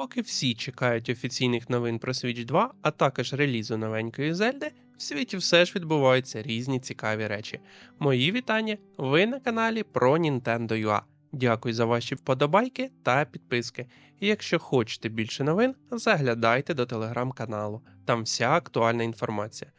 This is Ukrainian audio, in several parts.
Поки всі чекають офіційних новин про Switch 2, а також релізу новенької Зельди, в світі все ж відбуваються різні цікаві речі. Мої вітання! Ви на каналі про Nintendo UA. Дякую за ваші вподобайки та підписки. І якщо хочете більше новин, заглядайте до телеграм-каналу, там вся актуальна інформація.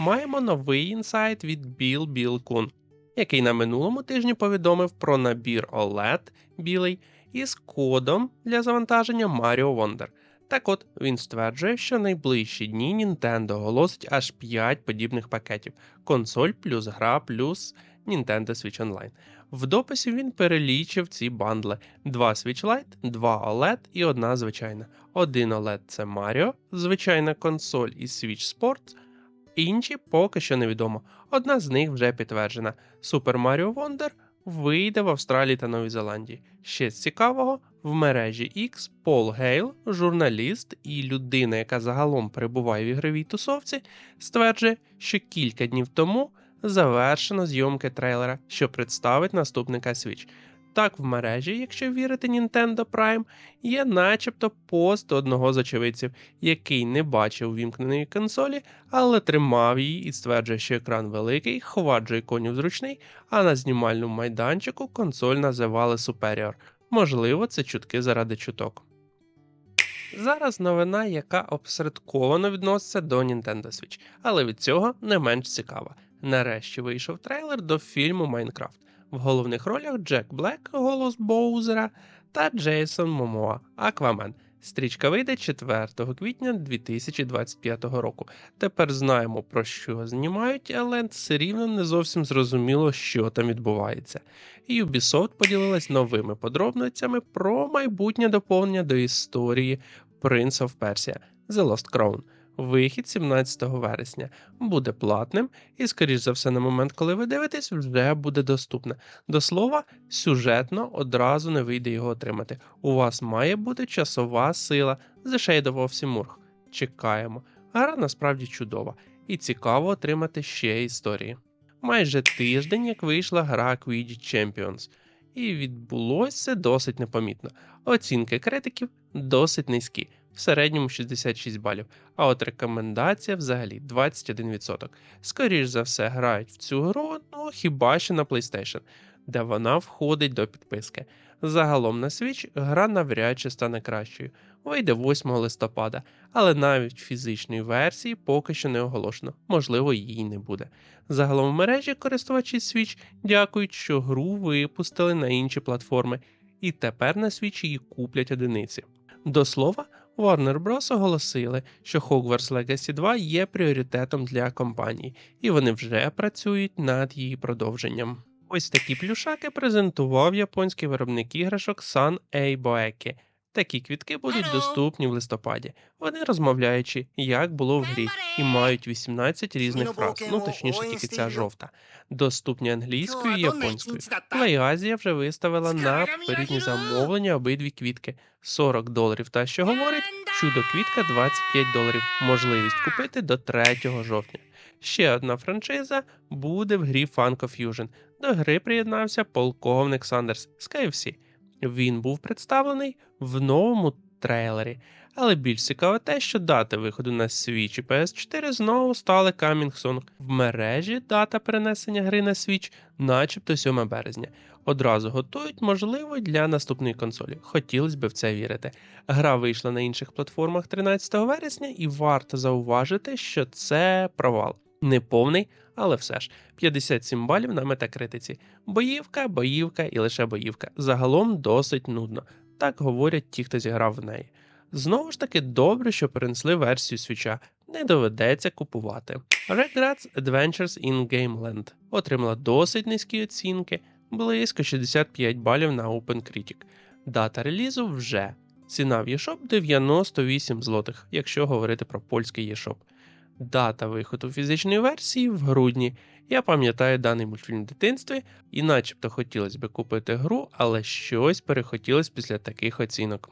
Маємо новий інсайт від Біл Біл Кун, який на минулому тижні повідомив про набір OLED білий із кодом для завантаження Mario Wonder. Так от він стверджує, що найближчі дні Nintendo оголосить аж 5 подібних пакетів: консоль плюс гра плюс Nintendo Switch Online. В дописі він перелічив ці бандли: два Switch Lite, два OLED і одна звичайна. Один OLED це Mario, звичайна консоль і Switch Sports. Інші поки що невідомо. Одна з них вже підтверджена: Super Mario Wonder вийде в Австралії та Новій Зеландії. Ще з цікавого, в мережі X Пол Гейл, журналіст і людина, яка загалом перебуває в ігровій тусовці, стверджує, що кілька днів тому завершено зйомки трейлера, що представить наступника Switch. Так, в мережі, якщо вірити Nintendo Prime, є начебто пост одного з очевидців, який не бачив увімкненої консолі, але тримав її і стверджує, що екран великий, хват іконів зручний, а на знімальному майданчику консоль називали Superior. Можливо, це чутки заради чуток. Зараз новина, яка обсередковано відноситься до Nintendo Switch, але від цього не менш цікава. Нарешті вийшов трейлер до фільму Майнкрафт. В головних ролях Джек Блек, голос Боузера, та Джейсон Момоа, Аквамен. Стрічка вийде 4 квітня 2025 року. Тепер знаємо про що знімають, але все рівно не зовсім зрозуміло, що там відбувається. Ubisoft поділилась новими подробницями про майбутнє доповнення до історії Prince of Persia The Lost Crown. Вихід 17 вересня буде платним і, скоріш за все, на момент, коли ви дивитесь, вже буде доступне. До слова, сюжетно одразу не вийде його отримати. У вас має бути часова сила The Shade of Osimurg. Чекаємо. Гра насправді чудова, і цікаво отримати ще історії. Майже тиждень, як вийшла гра Quidditch Champions, і відбулося досить непомітно. Оцінки критиків досить низькі в середньому 66 балів, а от рекомендація взагалі 21%. Скоріш за все, грають в цю гру, ну хіба що на PlayStation, де вона входить до підписки. Загалом на Switch гра навряд чи стане кращою. Вийде 8 листопада, але навіть фізичної версії поки що не оголошено, можливо, її не буде. Загалом в мережі користувачі Switch дякують, що гру випустили на інші платформи, і тепер на Switch її куплять одиниці. До слова, Warner Bros. оголосили, що Hogwarts Legacy 2 є пріоритетом для компанії, і вони вже працюють над її продовженням. Ось такі плюшаки презентував японський виробник іграшок Sun Eiboeki. Такі квітки будуть доступні в листопаді. Вони розмовляючи, як було в грі, і мають 18 різних фраз, ну точніше, тільки ця жовта, доступні англійською і японською. PlayAsia вже виставила на попередні замовлення обидві квітки 40 доларів. Та що говорить, чудо квітка 25 доларів. Можливість купити до 3 жовтня. Ще одна франшиза буде в грі Funko Fusion. До гри приєднався полковник Сандерс з KFC. Він був представлений в новому трейлері, але більш цікаве те, що дати виходу на Switch і PS4 знову стали Soon. В мережі дата перенесення гри на Switch, начебто 7 березня. Одразу готують, можливо, для наступної консолі. Хотілося б в це вірити. Гра вийшла на інших платформах 13 вересня, і варто зауважити, що це провал. Не повний, але все ж 57 балів на метакритиці. Боївка, боївка і лише боївка. Загалом досить нудно. Так говорять ті, хто зіграв в неї. Знову ж таки, добре, що перенесли версію свіча, не доведеться купувати. Regrets Adventures in Gameland отримала досить низькі оцінки, близько 65 балів на OpenCritic. Дата релізу вже. Ціна в eShop 98 злотих, якщо говорити про польський eShop. Дата виходу фізичної версії в грудні. Я пам'ятаю даний мультфільм в дитинстві, і начебто хотілося б купити гру, але щось перехотілось після таких оцінок.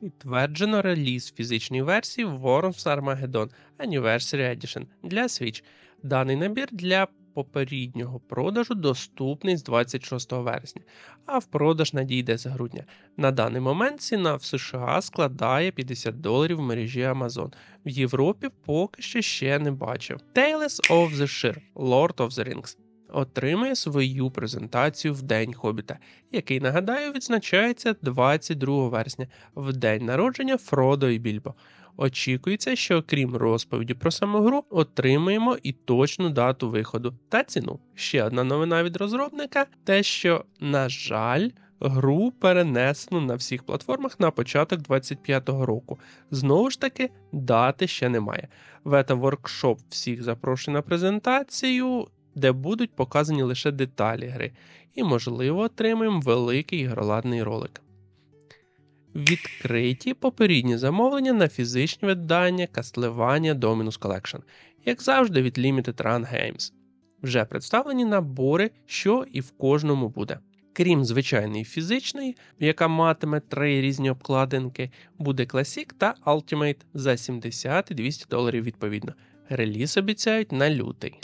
Підтверджено реліз фізичної версії Worms Armageddon Anniversary Edition для Switch. Даний набір для попереднього продажу доступний з 26 вересня, а в продаж надійде з грудня. На даний момент ціна в США складає 50 доларів в мережі Amazon. В Європі поки що ще не бачив. Tales of the Shire – Lord of the Rings отримає свою презентацію в День Хобіта, який, нагадаю, відзначається 22 вересня, в день народження Фродо і Більбо. Очікується, що окрім розповіді про саму гру, отримаємо і точну дату виходу та ціну. Ще одна новина від розробника: те, що, на жаль, гру перенесено на всіх платформах на початок 25-го року. Знову ж таки, дати ще немає. Вета-воркшоп всіх запрошує на презентацію, де будуть показані лише деталі гри, і, можливо, отримаємо великий ігроладний ролик. Відкриті попередні замовлення на фізичні видання Castlevania Dominus Collection, як завжди від Limited Run Games. Вже представлені набори, що і в кожному буде. Крім звичайної фізичної, яка матиме три різні обкладинки, буде Classic та Ultimate за 70 і 200 доларів відповідно. Реліз обіцяють на лютий.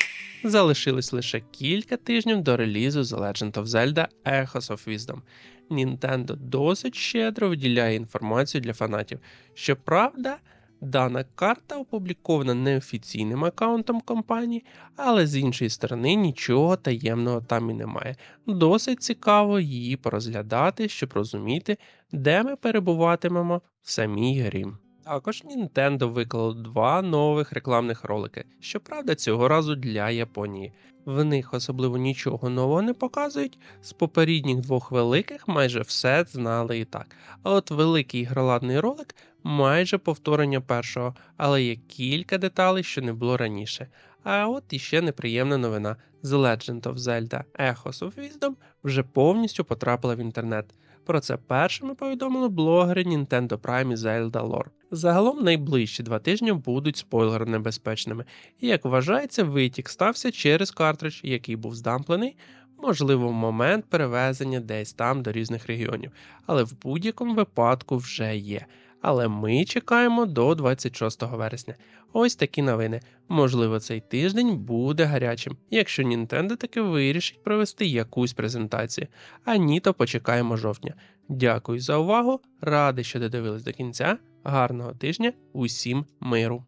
Залишилось лише кілька тижнів до релізу The Legend of Zelda Echoes of Wisdom. Nintendo досить щедро виділяє інформацію для фанатів. Щоправда, дана карта опублікована неофіційним аккаунтом компанії, але з іншої сторони нічого таємного там і немає. Досить цікаво її порозглядати, щоб розуміти, де ми перебуватимемо в самій грі. Також Nintendo виклало два нових рекламних ролики, щоправда, цього разу для Японії. В них особливо нічого нового не показують. З попередніх двох великих майже все знали і так. А от великий ігроладний ролик майже повторення першого, але є кілька деталей, що не було раніше. А от іще неприємна новина: The Legend of Zelda Echoes of Wisdom вже повністю потрапила в інтернет. Про це першими повідомили блогери Nintendo Prime і Zelda Lore. Загалом найближчі два тижні будуть спойлер небезпечними, і як вважається, витік стався через картридж, який був здамплений, можливо, в момент перевезення десь там до різних регіонів, але в будь-якому випадку вже є. Але ми чекаємо до 26 вересня. Ось такі новини. Можливо, цей тиждень буде гарячим, якщо Nintendo таки вирішить провести якусь презентацію. А ні, то почекаємо жовтня. Дякую за увагу, радий, що додивились до кінця. Гарного тижня, усім миру!